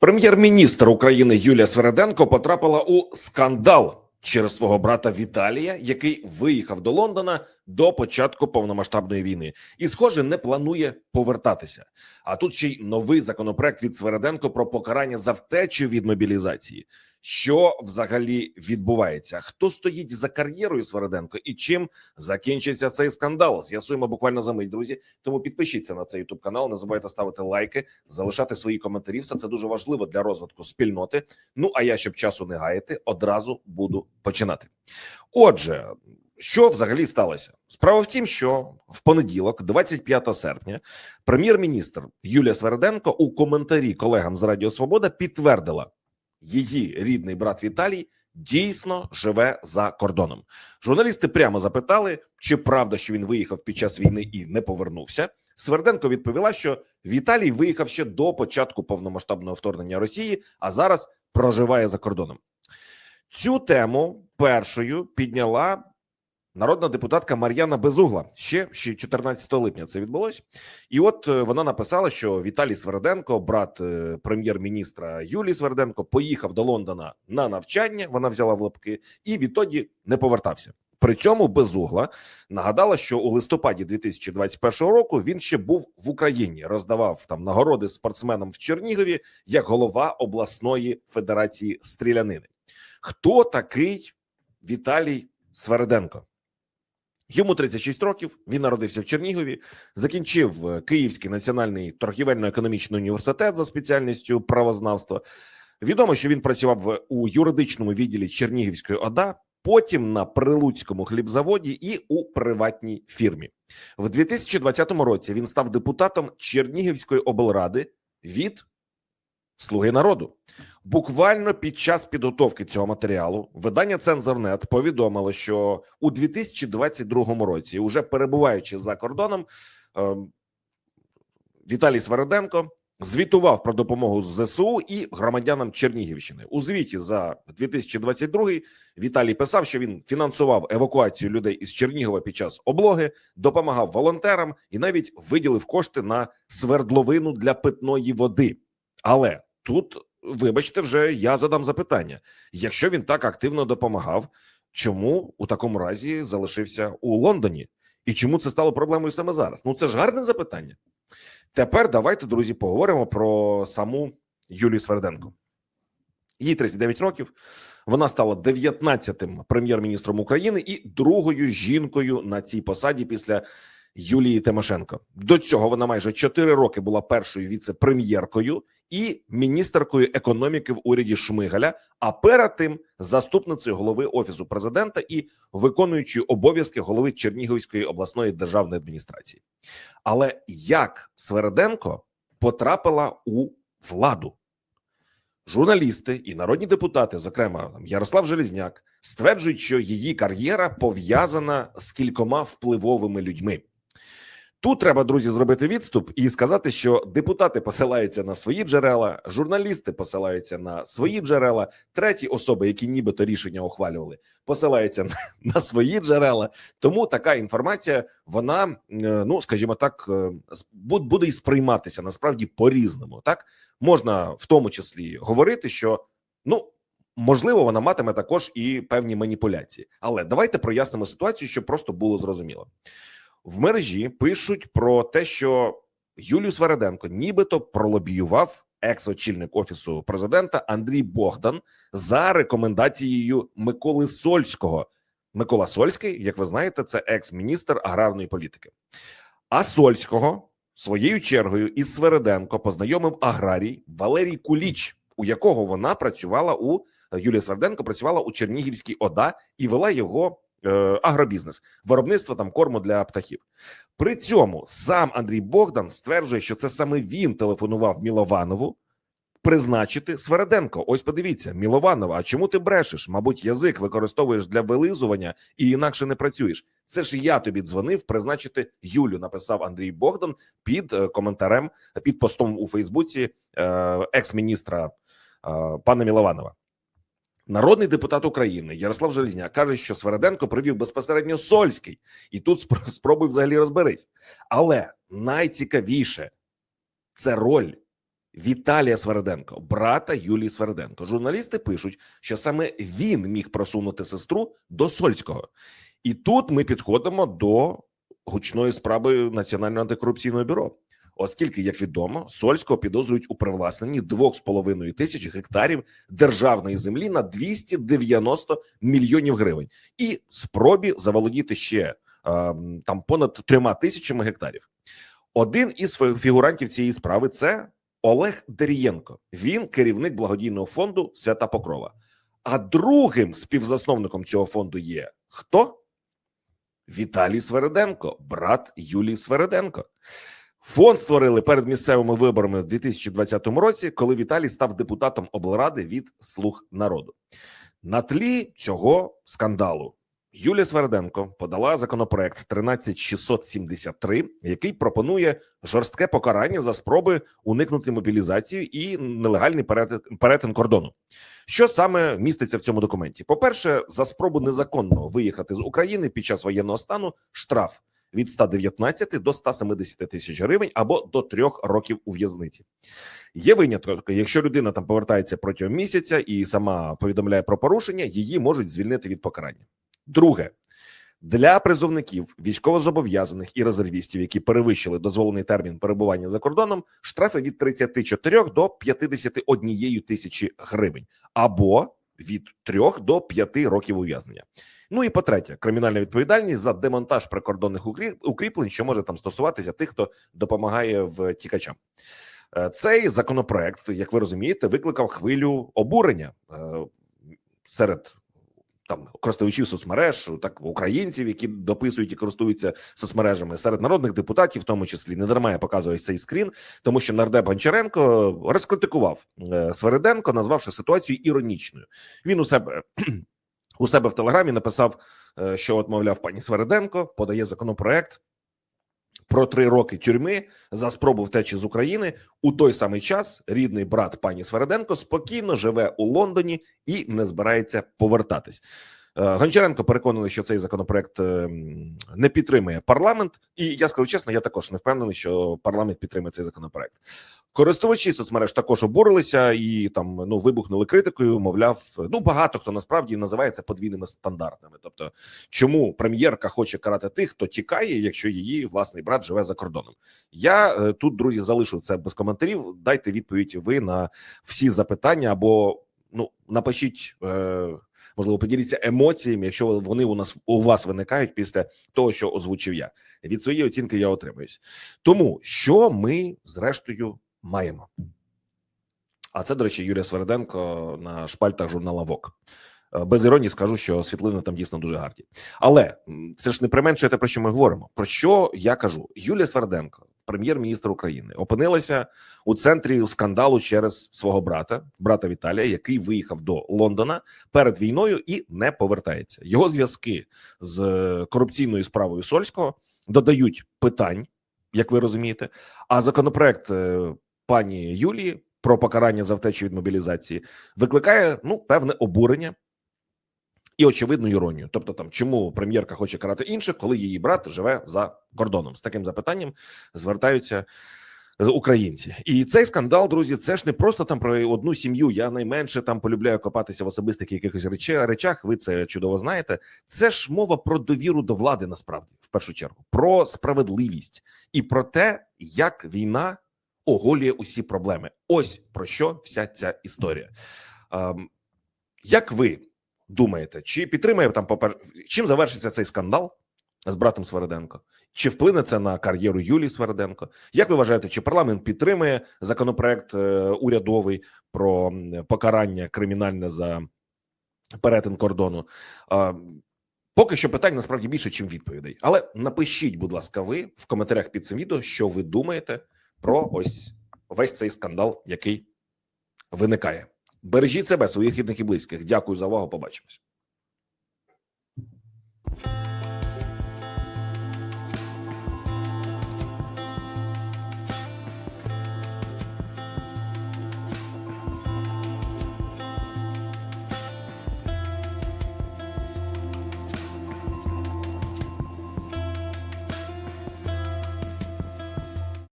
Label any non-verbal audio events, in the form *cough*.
Прем'єр-міністр України Юлія Свереденко потрапила у скандал через свого брата Віталія, який виїхав до Лондона до початку повномасштабної війни, і, схоже, не планує повертатися. А тут ще й новий законопроект від Свереденко про покарання за втечу від мобілізації. Що взагалі відбувається? Хто стоїть за кар'єрою Свереденко і чим закінчиться цей скандал? З'ясуємо буквально за мить, друзі. Тому підпишіться на цей youtube канал. Не забувайте ставити лайки, залишати свої коментарі. Все це дуже важливо для розвитку спільноти. Ну а я, щоб часу не гаяти, одразу буду починати. Отже, що взагалі сталося? Справа в тім, що в понеділок, 25 серпня, прем'єр-міністр Юлія Сверденко у коментарі колегам з Радіо Свобода підтвердила, її рідний брат Віталій дійсно живе за кордоном. Журналісти прямо запитали, чи правда, що він виїхав під час війни і не повернувся. Сверденко відповіла, що Віталій виїхав ще до початку повномасштабного вторгнення Росії, а зараз проживає за кордоном. Цю тему першою підняла народна депутатка Мар'яна Безугла ще ще 14 липня. Це відбулось, і от е, вона написала, що Віталій Сверденко, брат е, прем'єр-міністра Юлії Сверденко, поїхав до Лондона на навчання. Вона взяла в лапки, і відтоді не повертався. При цьому Безугла нагадала, що у листопаді 2021 року він ще був в Україні, роздавав там нагороди спортсменам в Чернігові як голова обласної федерації стрілянини. Хто такий Віталій Свереденко? Йому 36 років. Він народився в Чернігові, закінчив е, Київський національний торгівельно-економічний університет за спеціальністю правознавства. Відомо, що він працював у юридичному відділі Чернігівської ОДА, потім на Прилуцькому хлібзаводі і у приватній фірмі. В 2020 році він став депутатом Чернігівської облради від Слуги народу. Буквально під час підготовки цього матеріалу видання Цензорнет повідомило, що у 2022 році, уже перебуваючи за кордоном, ем, Віталій Свереденко звітував про допомогу ЗСУ і громадянам Чернігівщини. У звіті за 2022 Віталій писав, що він фінансував евакуацію людей із Чернігова під час облоги, допомагав волонтерам і навіть виділив кошти на свердловину для питної води. Але тут, вибачте, вже я задам запитання: якщо він так активно допомагав, чому у такому разі залишився у Лондоні? І чому це стало проблемою саме зараз? Ну це ж гарне запитання. Тепер давайте, друзі, поговоримо про саму Юлію Сверденко. Їй 39 років. Вона стала 19-тим прем'єр-міністром України і другою жінкою на цій посаді після Юлії Тимошенко. До цього вона майже 4 роки була першою віце-прем'єркою і міністеркою економіки в уряді Шмигаля. А перед тим заступницею голови офісу президента і виконуючою обов'язки голови Чернігівської обласної державної адміністрації. Але як Свереденко потрапила у владу? Журналісти і народні депутати, зокрема Ярослав Желізняк, стверджують, що її кар'єра пов'язана з кількома впливовими людьми. Тут треба, друзі, зробити відступ і сказати, що депутати посилаються на свої джерела, журналісти посилаються на свої джерела, треті особи, які нібито рішення ухвалювали, посилаються на, на свої джерела. Тому така інформація, вона, е, ну скажімо так, е, буде і сприйматися насправді по-різному. Так можна в тому числі говорити, що ну. Можливо, вона матиме також і певні маніпуляції, але давайте прояснимо ситуацію, щоб просто було зрозуміло в мережі пишуть про те, що Юлію Свереденко нібито пролобіював екс-очільник офісу президента Андрій Богдан за рекомендацією Миколи Сольського. Микола Сольський, як ви знаєте, це екс-міністр аграрної політики. А Сольського своєю чергою із Свереденко познайомив аграрій Валерій Куліч, у якого вона працювала у Юлія Сверденко працювала у Чернігівській ОДА і вела його агробізнес, виробництво там корму для птахів. При цьому сам Андрій Богдан стверджує, що це саме він телефонував Мілованову призначити Свереденко. Ось подивіться, Мілованова. А чому ти брешеш? Мабуть, язик використовуєш для вилизування і інакше не працюєш. Це ж я тобі дзвонив призначити Юлю. Написав Андрій Богдан під е, коментарем, під постом у Фейсбуці е, екс-міністра е, пана Мілованова. Народний депутат України Ярослав Желізняк каже, що Свереденко привів безпосередньо Сольський, і тут спробуй взагалі розберись. Але найцікавіше це роль Віталія Свереденко, брата Юлії Свереденко. Журналісти пишуть, що саме він міг просунути сестру до Сольського, і тут ми підходимо до гучної справи Національного антикорупційного бюро. Оскільки, як відомо, Сольського підозрюють у привласненні 2,5 тисяч гектарів державної землі на 290 мільйонів гривень і спробі заволодіти ще е, там понад трьома тисячами гектарів. Один із фігурантів цієї справи це Олег Дерієнко. Він керівник благодійного фонду Свята Покрова. А другим співзасновником цього фонду є хто? Віталій Свереденко, брат Юлії Свереденко. Фонд створили перед місцевими виборами в 2020 році, коли Віталій став депутатом облради від Слуг народу. На тлі цього скандалу Юлія Сверденко подала законопроект 13673, який пропонує жорстке покарання за спроби уникнути мобілізації і нелегальний перетин, перетин кордону. Що саме міститься в цьому документі? По перше, за спробу незаконно виїхати з України під час воєнного стану штраф від 119 до 170 тисяч гривень або до трьох років у в'язниці. Є виняток, якщо людина там повертається протягом місяця і сама повідомляє про порушення, її можуть звільнити від покарання. Друге. Для призовників, військовозобов'язаних і резервістів, які перевищили дозволений термін перебування за кордоном, штрафи від 34 до 51 тисячі гривень, або від 3 до 5 років ув'язнення. Ну і по третє, кримінальна відповідальність за демонтаж прикордонних укріплень, що може там стосуватися тих, хто допомагає втікачам. Е, Цей законопроект, як ви розумієте, викликав хвилю обурення е, серед там користувачів соцмереж, так українців, які дописують і користуються соцмережами, серед народних депутатів, в тому числі не дарма я показую цей скрін, тому що нардеп Гончаренко розкритикував е, Свериденко, назвавши ситуацію іронічною. Він у себе *clears throat* у себе в телеграмі написав, е, що от мовляв пані Свериденко подає законопроект. Про три роки тюрми за спробу втечі з України у той самий час рідний брат пані Свереденко спокійно живе у Лондоні і не збирається повертатись. Е, Гончаренко переконаний, що цей законопроект е, не підтримує парламент, і я скажу чесно, я також не впевнений, що парламент підтримує цей законопроект. Користувачі соцмереж також обурилися і там ну вибухнули критикою. Мовляв, ну багато хто насправді називає це подвійними стандартами. Тобто, чому прем'єрка хоче карати тих, хто тікає, якщо її власний брат живе за кордоном? Я е, тут, друзі, залишу це без коментарів. Дайте відповідь ви на всі запитання або ну напишіть. Е, Можливо, поділіться емоціями, якщо вони у нас у вас виникають після того, що озвучив я. Від своєї оцінки я отримуюсь. Тому що ми зрештою маємо. А це, до речі, Юрія Сверденко на шпальтах журнала ВОК. Е, Без іронії скажу, що світлини там дійсно дуже гарні. Але це ж не применшує те, про що ми говоримо. Про що я кажу? Юлія Сверденко, прем'єр-міністр України, опинилася у центрі скандалу через свого брата, брата Віталія, який виїхав до Лондона перед війною і не повертається. Його зв'язки з е, корупційною справою Сольського додають питань, як ви розумієте. А законопроект е, пані Юлії про покарання за втечу від мобілізації викликає ну певне обурення і очевидну іронію. Тобто, там чому прем'єрка хоче карати інших, коли її брат живе за кордоном? З таким запитанням звертаються з- українці. І цей скандал, друзі, це ж не просто там про одну сім'ю. Я найменше там полюбляю копатися в особистих якихось речах. Ви це чудово знаєте. Це ж мова про довіру до влади, насправді, в першу чергу, про справедливість і про те, як війна оголює усі проблеми. Ось про що вся ця історія. Ем, як ви думаєте, чи підтримає там чим завершиться цей скандал з братом Свериденко? Чи вплине це на кар'єру Юлії Свериденко? Як ви вважаєте, чи парламент підтримує законопроект е, урядовий про покарання кримінальне за перетин кордону? Поки що питань насправді більше, ніж відповідей. Але напишіть, будь ласка, ви в коментарях під цим відео, що ви думаєте про ось весь цей скандал, який виникає. Бережіть себе, своїх рідних і близьких. Дякую за увагу. Побачимось.